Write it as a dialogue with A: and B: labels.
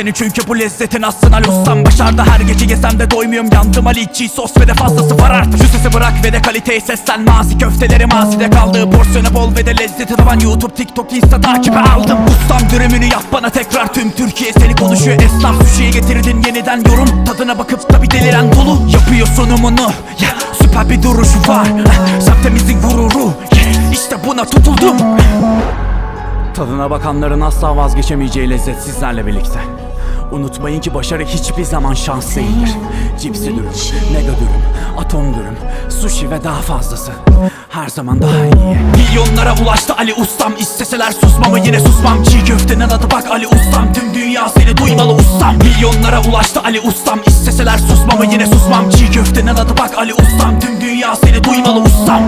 A: Senin çünkü bu lezzetin aslında Ali ustam Başardı her gece yesem de doymuyorum Yandım Ali. Çiğ sos ve de fazlası var artık. Şu sesi bırak ve de kaliteyi seslen. Mazi köfteleri mazide kaldı Porsiyonu bol ve de lezzeti tavan YouTube, TikTok, Insta takibe aldım. Ustam dürümünü yap bana tekrar. Tüm Türkiye seni konuşuyor. Esnaf sushi'ye getirdin yeniden yorum. Tadına bakıp da bir deliren dolu. Yapıyor sunumunu. Yeah, Süper bir duruşu var. Semtemizin gururu. Yeah, İşte buna tutuldum Tadına bakanların asla vazgeçemeyeceği lezzet sizlerle birlikte. Unutmayın ki başarı hiçbir zaman şans değildir. Cipsi dürüm, mega dürüm, atom dürüm, sushi ve daha fazlası. Her zaman daha iyi. Milyonlara ulaştı Ali Ustam. İsteseler susmamı yine susmam. Çiğ köftenin adı bak Ali Ustam. Tüm dünya seni duymalı ustam. Milyonlara ulaştı Ali Ustam. İsteseler susmamı yine susmam. Çiğ köftenin adı bak Ali Ustam. Tüm dünya seni duymalı ustam.